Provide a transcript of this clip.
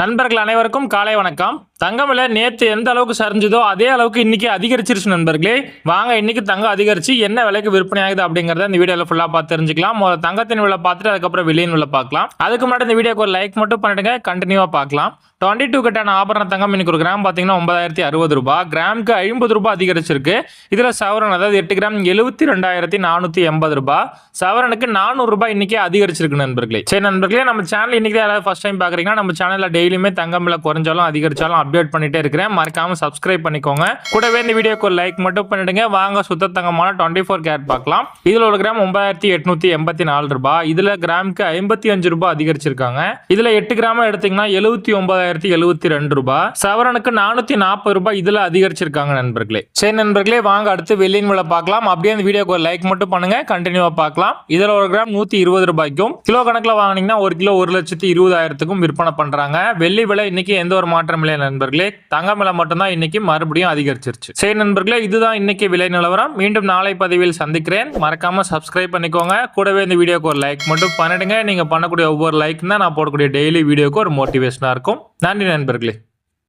நண்பர்கள் அனைவருக்கும் காலை வணக்கம். தங்கம் விலை நேற்று எந்த அளவுக்கு சரிஞ்சுதோ அதே அளவுக்கு இன்றைக்கி அதிகரிச்சிருச்சு நண்பர்களே. வாங்க இன்றைக்கி தங்கம் அதிகரிச்சு என்ன விலைக்கு விற்பனை ஆகுது அப்படிங்கிறத இந்த வீடியோவில் ஃபுல்லாக பார்த்து தெரிஞ்சுக்கலாம். முதல்ல தங்கத்தின் விலை பார்த்துட்டு அதுக்கப்புறம் விலையின் விலை பார்க்கலாம். அதுக்கு முன்னாடி இந்த வீடியோக்கு ஒரு லைக் மட்டும் பண்ணிடுங்க கண்டினியூவாக பார்க்கலாம். டுவெண்ட்டி டூ கட்டான ஆபரண தங்கம் இன்னைக்கு ஒரு கிராம் பார்த்தீங்கன்னா ஒன்பதாயிரத்தி அறுபது ரூபாய். கிராமுக்கு ஐம்பது ரூபாய் அதிகரிச்சிருக்கு. இதில் சவரன் அதாவது எட்டு கிராம் எழுபத்தி ரெண்டாயிரத்தி நானூற்றி எண்பது ரூபாய். சவரனுக்கு நானூறு ரூபாய் அதிகரிச்சிருக்கு நண்பர்களே. சரி நண்பர்களே நம்ம சேனல் இன்றைக்கி தான் யாராவது ஃபஸ்ட் டைம் பார்க்குறீங்கன்னா நம்ம சேனலில் டெய்லியுமே தங்கம் விலை குறைஞ்சாலும் அதிகரிச்சாலும் அப்டேட் பண்ணிட்டே இருக்கிறேன். மறக்காம சப்ஸ்கிரைப் பண்ணிக்கோங்க. கூடவே இந்த வீடியோக்கு ஒரு லைக் மட்டும் பண்ணிடுங்க. வாங்க சுத்த தங்கமான டுவெண்ட்டி ஃபோர் கேரட் பார்க்கலாம். இதில் ஒரு கிராம் ஒன்பதாயிரத்தி எட்நூத்தி எண்பத்தி நாலு ரூபாய். இதில் கிராமுக்கு ஐம்பத்தி அஞ்சு ரூபாய் அதிகரிச்சிருக்காங்க. இதில் எட்டு கிராம் எடுத்தீங்கன்னா எழுபத்தி ஒன்பதாயிரத்தி எழுபத்தி ரெண்டு ரூபாய். சவரனுக்கு நானூத்தி நாற்பது ரூபாய் இதுல அதிகரிச்சிருக்காங்க நண்பர்களே. சரி நண்பர்களே வாங்க அடுத்து வெள்ளியின் விலை பார்க்கலாம். அப்படியே அந்த வீடியோக்கு ஒரு லைக் மட்டும் பண்ணுங்க. கண்டினியூவா பார்க்கலாம். இதுல ஒரு கிராம் நூத்தி இருபது ரூபாய்க்கும் கிலோ கணக்குல வாங்குனீங்கன்னா ஒரு கிலோ ஒரு லட்சத்தி இருபதாயிரத்துக்கும் விற்பனை பண்றாங்க. வெள்ளி விலை இன்னைக்கு எந்த ஒரு மாற்றம் இல்லை நண்பர்களே. தங்கம் விலை மட்டும்தான் இன்னைக்கு மறுபடியும் அதிகரிச்சிருச்சு. சரி நண்பர்களே இதுதான் இன்னைக்கு விலை நிலவரம். மீண்டும் நாளை பதிவில் சந்திக்கிறேன். மறக்காம சப்ஸ்கிரைப் பண்ணிக்கோங்க. கூடவே இந்த வீடியோக்கு ஒரு லைக் மட்டும் பண்ணிடுங்க. நீங்க பண்ணக்கூடிய ஒவ்வொரு லைக் தான் நான் போடக்கூடிய டெய்லி வீடியோக்கு ஒரு மோட்டிவேஷனா இருக்கும். நன்றி நண்பர்களே.